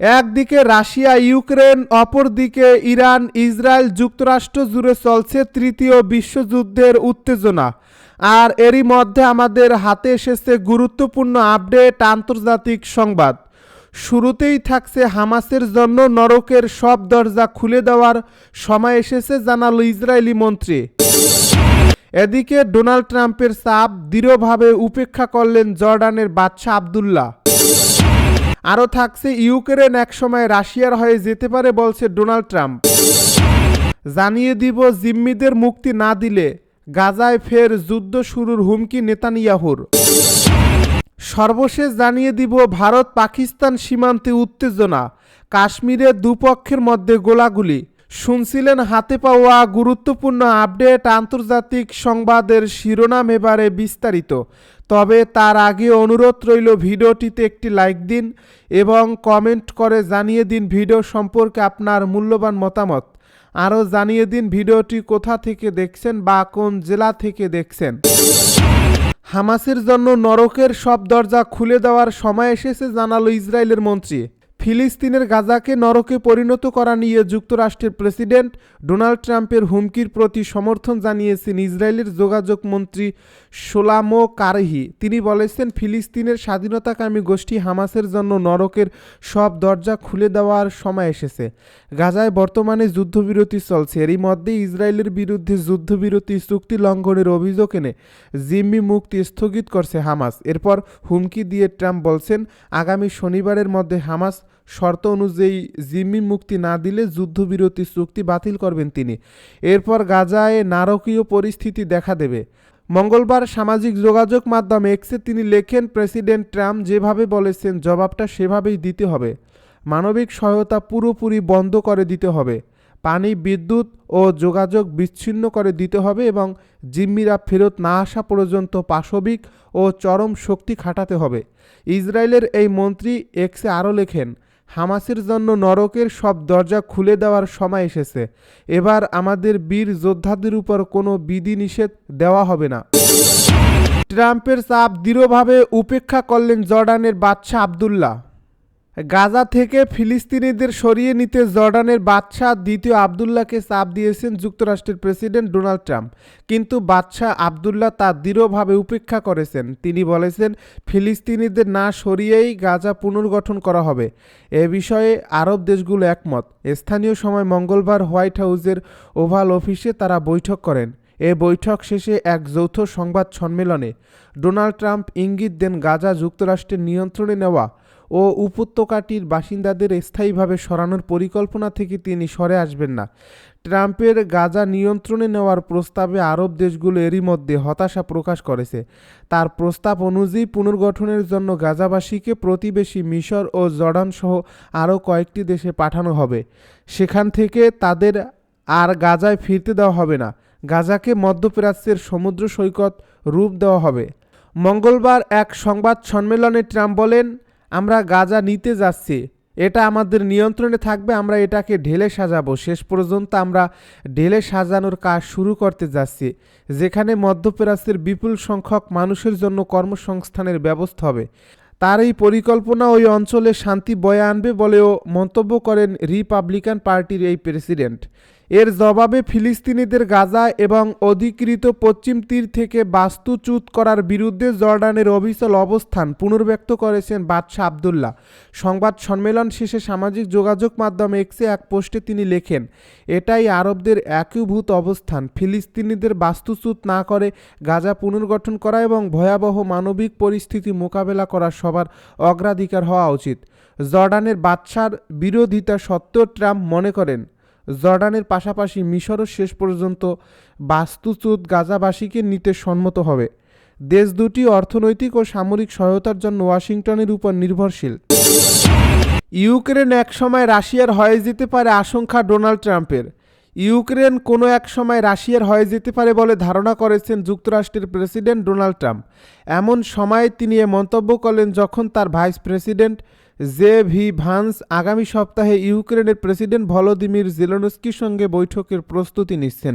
একদিকে Russia, Ukraine, অপরদিকে Iran, Israel যুক্তরাষ্ট্র জুড়ে চলছে তৃতীয় বিশ্বযুদ্ধের উত্তেজনা। আর এরই মধ্যে আমাদের হাতে এসেছে গুরুত্বপূর্ণ আপডেট, আন্তর্জাতিক সংবাদ। শুরুতেই থাকছে হামাসের জন্য নরকের সব দরজা খুলে দেওয়ার সময় এসেছে, জানালো ইসরায়েলি মন্ত্রী। এদিকে ডোনাল্ড ট্রাম্পের চাপ দৃঢ়ভাবে উপেক্ষা করলেন জর্ডানের বাদশাহ আবদুল্লাহ। আরও থাকছে ইউক্রেন একসময় রাশিয়ার হয়ে যেতে পারে বলছে ডোনাল্ড ট্রাম্প। জানিয়ে দিব জিম্মিদের মুক্তি না দিলে গাজায় ফের যুদ্ধ শুরুর হুমকি নেতানিয়াহুর। সর্বশেষ জানিয়ে দিব ভারত পাকিস্তান সীমান্তে উত্তেজনা কাশ্মীরে দুপক্ষের মধ্যে গোলাগুলি। শুনছিলেন হাতে পাওয়া গুরুত্বপূর্ণ আপডেট আন্তর্জাতিক সংবাদের শিরোনাম এবারে বিস্তারিত। তবে তার আগে অনুরোধ রইল ভিডিওটিতে একটি লাইক দিন এবং কমেন্ট করে জানিয়ে দিন ভিডিও সম্পর্কে আপনার মূল্যবান মতামত। আরও জানিয়ে দিন ভিডিওটি কোথা থেকে দেখছেন বা কোন জেলা থেকে দেখছেন। হামাসের জন্য নরকের সব দরজা খুলে দেওয়ার সময় এসেছে, জানালো ইসরায়েলের মন্ত্রী। ফিলিস্তিনের গাজাকে নরকে পরিণত করা নিয়ে যুক্তরাষ্ট্রের প্রেসিডেন্ট ডোনাল্ড ট্রাম্পের হুমকির প্রতি সমর্থন জানিয়েছেন ইসরায়েলের যোগাযোগ মন্ত্রী সোলামো কারহি। তিনি বলেছেন, ফিলিস্তিনের স্বাধীনতাকামী গোষ্ঠী হামাসের জন্য নরকের সব দরজা খুলে দেওয়ার সময় এসেছে। গাজায় বর্তমানে যুদ্ধবিরতি চলছে। এরই মধ্যে ইসরায়েলের বিরুদ্ধে যুদ্ধবিরতি চুক্তি লঙ্ঘনের অভিযোগ এনে জিম্মি মুক্তি স্থগিত করছে হামাস। এরপর হুমকি দিয়ে ট্রাম্প বলছেন, আগামী শনিবারের মধ্যে হামাস শর্ত অনুযায়ী জিম্মি মুক্তি না দিলে যুদ্ধবিরতি চুক্তি বাতিল করবেন তিনি। এরপর গাজায় নারকীয় পরিস্থিতি দেখা দেবে। মঙ্গলবার সামাজিক যোগাযোগ মাধ্যম এক্সে তিনি লেখেন, প্রেসিডেন্ট ট্রাম্প যেভাবে বলেছেন, জবাবটা সেভাবেই দিতে হবে। মানবিক সহায়তা পুরোপুরি বন্ধ করে দিতে হবে। পানি, বিদ্যুৎ ও যোগাযোগ বিচ্ছিন্ন করে দিতে হবে এবং জিম্মিরা ফেরত না আসা পর্যন্ত পাশবিক ও চরম শক্তি খাটাতে হবে। ইসরায়েলের এই মন্ত্রী এক্সে আরও লেখেন হামাসের জন্য নরকের সব দরজা খুলে দেওয়ার সময় এসেছে। এবার আমাদের বীর যোদ্ধাদের উপর কোনো বিধিনিষেধ দেওয়া হবে না। ট্রাম্পের চাপ দৃঢ়ভাবে উপেক্ষা করলেন জর্ডানের বাদশাহ আবদুল্লাহ। গাজা থেকে ফিলিস্তিনিদের সরিয়ে নিতে জর্ডানের বাদশাহ দ্বিতীয় আবদুল্লাহকে চাপ দিয়েছেন যুক্তরাষ্ট্রের প্রেসিডেন্ট ডোনাল্ড ট্রাম্প। কিন্তু বাদশাহ আবদুল্লাহ তা দৃঢ়ভাবে উপেক্ষা করেছেন। তিনি বলেছেন, ফিলিস্তিনিদের না সরিয়েই গাজা পুনর্গঠন করা হবে। এ বিষয়ে আরব দেশগুলো একমত। স্থানীয় সময় মঙ্গলবার হোয়াইট হাউসের ওভাল অফিসে তারা বৈঠক করেন। এ বৈঠক শেষে এক যৌথ সংবাদ সম্মেলনে ডোনাল্ড ট্রাম্প ইঙ্গিত দেন গাজা যুক্তরাষ্ট্রের নিয়ন্ত্রণে নেওয়া ও উপত্যকাটির বাসিন্দাদের স্থায়ীভাবে সরানোর পরিকল্পনা থেকে তিনি সরে আসবেন না। ট্রাম্পের গাজা নিয়ন্ত্রণে নেওয়ার প্রস্তাবে আরব দেশগুলো এরই মধ্যে হতাশা প্রকাশ করেছে। তার প্রস্তাব অনুযায়ী পুনর্গঠনের জন্য গাজাবাসীকে প্রতিবেশী মিশর ও জর্ডান সহ আরও কয়েকটি দেশে পাঠানো হবে। সেখান থেকে তাদের আর গাজায় ফিরতে দেওয়া হবে না। গাজাকে মধ্যপ্রাচ্যের সমুদ্র সৈকত রূপ দেওয়া হবে। মঙ্গলবার এক সংবাদ সম্মেলনে ট্রাম্প বলেন আমরা গাজা নিতে যাচ্ছি। এটা আমাদের নিয়ন্ত্রণে থাকবে, আমরা এটাকে ঢেলে সাজাবো। শেষ পর্যন্ত আমরা ঢেলে সাজানোর কাজ শুরু করতে যাচ্ছি, যেখানে মধ্যপ্রাচ্যের বিপুল সংখ্যক মানুষের জন্য কর্মসংস্থানের ব্যবস্থা হবে। তার এই পরিকল্পনা ওই অঞ্চলে শান্তি বয়ে আনবে বলেও মন্তব্য করেন রিপাবলিকান পার্টির এই প্রেসিডেন্ট। এর জবাবে ফিলিস্তিনিদের গাজা এবং অধিকৃত পশ্চিম তীর থেকে বাস্তুচ্যুত করার বিরুদ্ধে জর্ডানের অবিচল অবস্থান পুনর্ব্যক্ত করেছেন বাদশাহ আবদুল্লাহ। সংবাদ সম্মেলন শেষে সামাজিক যোগাযোগ মাধ্যম এক্সে এক পোস্টে তিনি লেখেন, এটাই আরবদের একীভূত অবস্থান। ফিলিস্তিনিদের বাস্তুচ্যুত না করে গাজা পুনর্গঠন করা এবং ভয়াবহ মানবিক পরিস্থিতি মোকাবেলা করা সবার অগ্রাধিকার হওয়া উচিত। জর্ডানের বাদশার বিরোধিতা সত্ত্বেও ট্রাম্প মনে করেন জর্ডানের পাশাপাশি মিশরও শেষ পর্যন্ত বাস্তুচ্যুত গাজাবাসীকে নিতে সম্মত হবে। দেশ দুটি অর্থনৈতিক ও সামরিক সহায়তার জন্য ওয়াশিংটনের উপর নির্ভরশীল। ইউক্রেন একসময় রাশিয়ার হয়ে যেতে পারে আশঙ্কা ডোনাল্ড ট্রাম্পের। ইউক্রেন কোনো এক সময় রাশিয়ার হয়ে যেতে পারে বলে ধারণা করেছেন যুক্তরাষ্ট্রের প্রেসিডেন্ট ডোনাল্ড ট্রাম্প। এমন সময় তিনি এ মন্তব্য করলেন যখন তার vice president J D Vance আগামী সপ্তাহে ইউক্রেনের প্রেসিডেন্ট ভলোদিমির জেলনস্কির সঙ্গে বৈঠকের প্রস্তুতি নিচ্ছেন।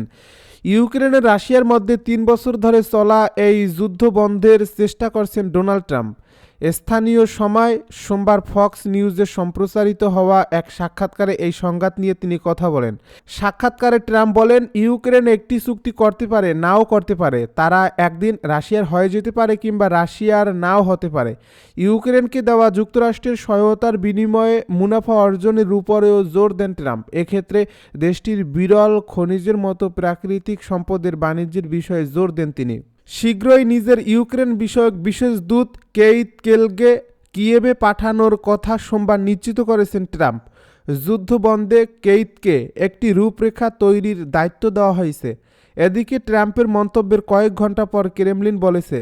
ইউক্রেনের রাশিয়ার মধ্যে তিন বছর ধরে চলা এই যুদ্ধ বন্ধের চেষ্টা করছেন ডোনাল্ড ট্রাম্প। স্থানীয় সময় সোমবার ফক্স নিউজে সম্প্রচারিত হওয়া এক সাক্ষাৎকারে এই সংঘাত নিয়ে তিনি কথা বলেন। সাক্ষাৎকারে ট্রাম্প বলেন, ইউক্রেন একটি চুক্তি করতে পারে, নাও করতে পারে। তারা একদিন রাশিয়ার হয়ে যেতে পারে কিংবা রাশিয়ার নাও হতে পারে। ইউক্রেনকে দেওয়া যুক্তরাষ্ট্রের সহায়তার বিনিময়ে মুনাফা অর্জনের উপরেও জোর দেন ট্রাম্প। এক্ষেত্রে দেশটির বিরল খনিজের মতো প্রাকৃতিক সম্পদের বাণিজ্যের বিষয়ে জোর দেন তিনি। শীঘ্রই নিজের ইউক্রেন বিষয়ক বিশেষ দূত কেইত কেলগে কিয়েবে পাঠানোর কথা সোমবার নিশ্চিত করেছেন ট্রাম্প। যুদ্ধবন্ধে কেইতকে একটি রূপরেখা তৈরির দায়িত্ব দেওয়া হয়েছে। এদিকে ট্রাম্পের মন্তব্যের কয়েক ঘণ্টা পর ক্রেমলিন বলেছে,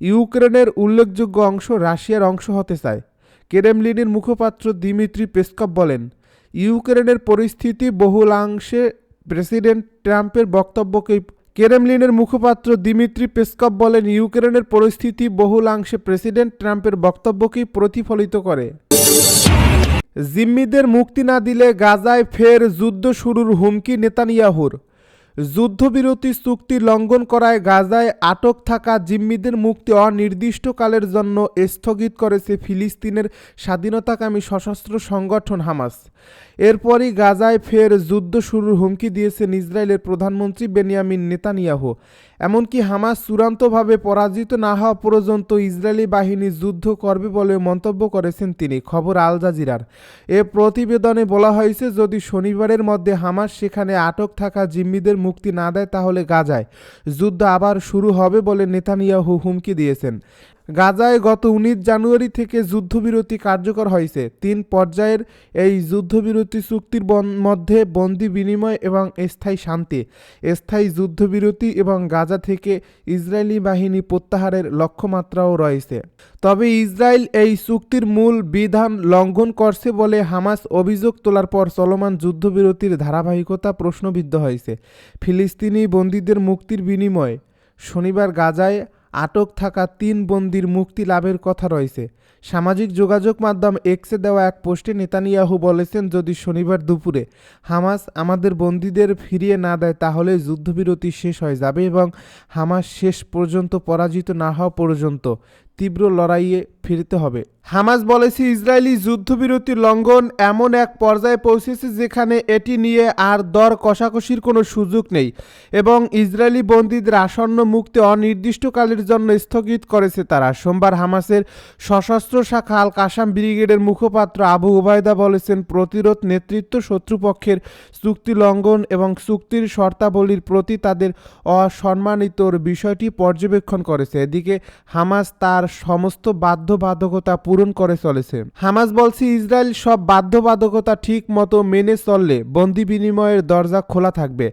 ইউক্রেনের উল্লেখযোগ্য অংশ রাশিয়ার অংশ হতে চায়। ক্রেমলিনের মুখপাত্র দিমিত্রি পেসকভ বলেন, ইউক্রেনের পরিস্থিতি বহুলাংশে প্রেসিডেন্ট ট্রাম্পের বক্তব্যকেই ক্রেমলিনের মুখপাত্র দিমিত্রি পেসকভ বলেন, ইউক্রেনের পরিস্থিতি বহুলাংশে প্রেসিডেন্ট ট্রাম্পের বক্তব্যকেই প্রতিফলিত করে। জিম্মিদের মুক্তি না দিলে গাজায় ফের যুদ্ধ শুরুর হুমকি নেতানিয়াহুর। যুদ্ধবিরতি চুক্তি লঙ্ঘন করায় গাজায় আটক থাকা জিম্মিদের মুক্তি অনির্দিষ্টকালের জন্য স্থগিত করেছে ফিলিস্তিনের স্বাধীনতাকামী সশস্ত্র সংগঠন হামাস। এরপরই গাজায় ফের যুদ্ধ শুরুর হুমকি দিয়েছেন ইসরায়েলের প্রধানমন্ত্রী বেনিয়ামিন নেতানিয়াহু। এমনকি হামাস চূড়ান্তভাবে পরাজিত না হওয়া পর্যন্ত ইসরায়েলি বাহিনী যুদ্ধ করবে বলে মন্তব্য করেছেন তিনি, খবর আল জাজিরার। এ প্রতিবেদনে বলা হয়েছে, যদি শনিবারের মধ্যে হামাস সেখানে আটক থাকা জিম্মিদের মুক্তি না দেয়, তাহলে গাজায় যুদ্ধ আবার শুরু হবে বলে নেতানিয়াহু হুমকি দিয়েছেন। গাজায় গত উনিশ জানুয়ারি থেকে যুদ্ধবিরতি কার্যকর হয়েছে। তিন পর্যায়ের এই যুদ্ধবিরতি চুক্তির মধ্যে বন্দি বিনিময় এবং স্থায়ী শান্তি। স্থায়ী যুদ্ধবিরতি এবং গাজা থেকে ইসরায়েলি বাহিনী প্রত্যাহারের লক্ষ্যমাত্রাও রয়েছে। তবে ইসরায়েল এই চুক্তির মূল বিধান লঙ্ঘন করছে বলে হামাস অভিযোগ তোলার পর চলমান যুদ্ধবিরতির ধারাবাহিকতা প্রশ্নবিদ্ধ হয়েছে। ফিলিস্তিনি বন্দীদের মুক্তির বিনিময়ে শনিবার গাজায় আটক থাকা তিন বন্দির মুক্তি লাভের কথা রয়েছে। সামাজিক যোগাযোগ মাধ্যম এক্সে দেওয়া এক পোস্টে নেতানিয়াহু বলেছেন, যদি শনিবার দুপুরে হামাস আমাদের বন্দীদের ফিরিয়ে না দেয়, তাহলে যুদ্ধবিরতি শেষ হয়ে যাবে এবং হামাস শেষ পর্যন্ত পরাজিত না হওয়া পর্যন্ত। তীব্র লড়াইয়ে ফিরতে হবে। হামাস বলেছে, ইসরায়েলি যুদ্ধবিরতি লঙ্ঘন এমন এক পর্যায়ে পৌঁছেছে যেখানে এটি নিয়ে আর দর কষাকষির কোনো সুযোগ নেই এবং ইসরায়েলি বন্দীদের আসন্ন মুক্তি অনির্দিষ্টকালের জন্য স্থগিত করেছে তারা। সোমবার হামাসের সশস্ত্র শাখা আল কাসাম ব্রিগেডের মুখপাত্র আবু উবায়দা বলেছেন, প্রতিরোধ, নেতৃত্ব, শত্রুপক্ষের চুক্তি লঙ্ঘন এবং চুক্তির শর্তাবলীর প্রতি তাদের অসম্মানিতর বিষয়টি পর্যবেক্ষণ করেছে। এদিকে হামাস তার সমস্ত বাধ্যবাধকতা পূরণ করে চলেছে। হামাজ বলছে, ইসরায়েল সব বাধ্যবাধকতা ঠিক মতো মেনে চললে বন্দি বিনিময়ের দরজা খোলা থাকবে।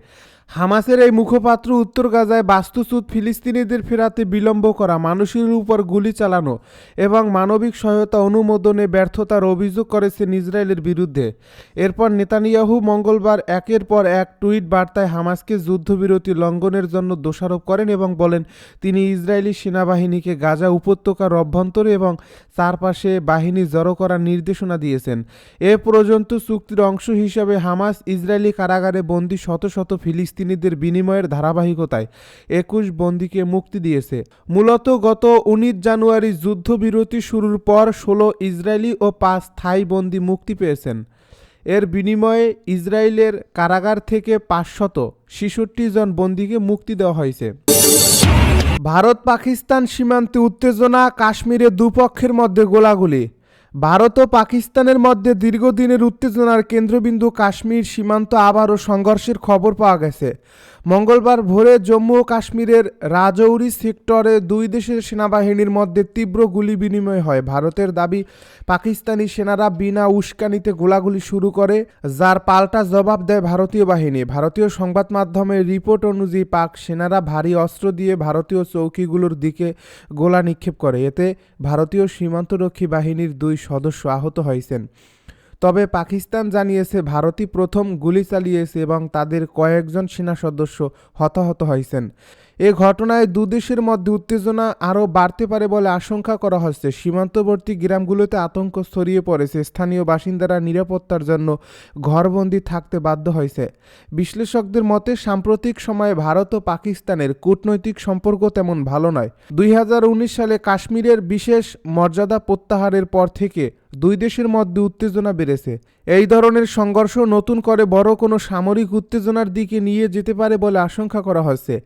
হামাসের এই মুখপাত্র উত্তর গাজায় বাস্তুচ্যুত ফিলিস্তিনিদের ফেরাতে বিলম্ব করা, মানুষের উপর গুলি চালানো এবং মানবিক সহায়তা অনুমোদনে ব্যর্থতার অভিযোগ করেছেন ইসরায়েলের বিরুদ্ধে। এরপর নেতানিয়াহু মঙ্গলবার একের পর এক টুইট বার্তায় হামাসকে যুদ্ধবিরতি লঙ্ঘনের জন্য দোষারোপ করেন এবং বলেন, তিনি ইসরায়েলি সেনাবাহিনীকে গাজা উপত্যকার অভ্যন্তরে এবং চারপাশে বাহিনী জড়ো করার নির্দেশনা দিয়েছেন। এ পর্যন্ত চুক্তির অংশ হিসাবে হামাস ইসরায়েলি কারাগারে বন্দী শত শত ফিলিস্তিনিদের বিনিময়ের ধারাবাহিকতায় একুশ বন্দীকে মুক্তি দিয়েছে। মূলত গত উনিশ জানুয়ারি যুদ্ধবিরতি শুরুর পর ষোলো ইসরায়েলি ও পাঁচ থাই বন্দী মুক্তি পেয়েছেন। এর বিনিময়ে ইসরায়েলের কারাগার থেকে পাঁচশত ছেষট্টি জন বন্দীকে মুক্তি দেওয়া হয়েছে। ভারত পাকিস্তান সীমান্তে উত্তেজনা, কাশ্মীরে দুপক্ষের মধ্যে গোলাগুলি। ভারত ও পাকিস্তানের মধ্যে দীর্ঘদিনের উত্তেজনার কেন্দ্রবিন্দু কাশ্মীর সীমান্ত আবারও সংঘর্ষের খবর পাওয়া গেছে। মঙ্গলবার ভোরে জম্মু ও কাশ্মীরের রাজৌরি সেক্টরে দুই দেশের সেনাবাহিনীর মধ্যে তীব্র গুলি বিনিময় হয়। ভারতের দাবি, পাকিস্তানি সেনারা বিনা উস্কানিতে গোলাগুলি শুরু করে, যার পাল্টা জবাব দেয় ভারতীয় বাহিনী। ভারতীয় সংবাদ মাধ্যমের রিপোর্ট অনুযায়ী পাক সেনারা ভারী অস্ত্র দিয়ে ভারতীয় চৌকিগুলোর দিকে গোলা নিক্ষেপ করে। এতে ভারতীয় সীমান্তরক্ষী বাহিনীর দুই সদস্য আহত হয়েছেন। তবে পাকিস্তান জানিয়েছে, ভারতই প্রথম গুলি চালিয়েছে এবং তাদের কয়েকজন সেনা সদস্য হতাহত হয়েছেন। এ ঘটনায় দুদেশের মধ্যে উত্তেজনা আরও বাড়তে পারে বলে আশঙ্কা করা হচ্ছে। সীমান্তবর্তী গ্রামগুলোতে আতঙ্ক ছড়িয়ে পড়েছে। স্থানীয় বাসিন্দারা নিরাপত্তার জন্য ঘরবন্দি থাকতে বাধ্য হয়েছে। বিশ্লেষকদের মতে, সাম্প্রতিক সময়ে ভারত ও পাকিস্তানের কূটনৈতিক সম্পর্ক তেমন ভালো নয়। দুই সালে কাশ্মীরের বিশেষ মর্যাদা প্রত্যাহারের পর থেকে দুই দেশের মধ্যে উত্তেজনা বেড়েছে। এই ধরনের সংঘর্ষ নতুন করে বড় কোনো সামরিক উত্তেজনার দিকে নিয়ে যেতে পারে বলে আশঙ্কা করা হচ্ছে।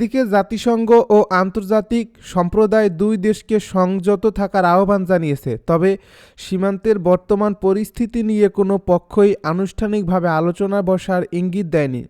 এদিকে জাতিসংঘ ও আন্তর্জাতিক সম্প্রদায় দুই দেশকে সংযত থাকার আহ্বান জানিয়েছে, তবে সীমান্তের বর্তমান পরিস্থিতি নিয়ে কোনো পক্ষই আনুষ্ঠানিকভাবে আলোচনা বসার ইঙ্গিত দেয়নি।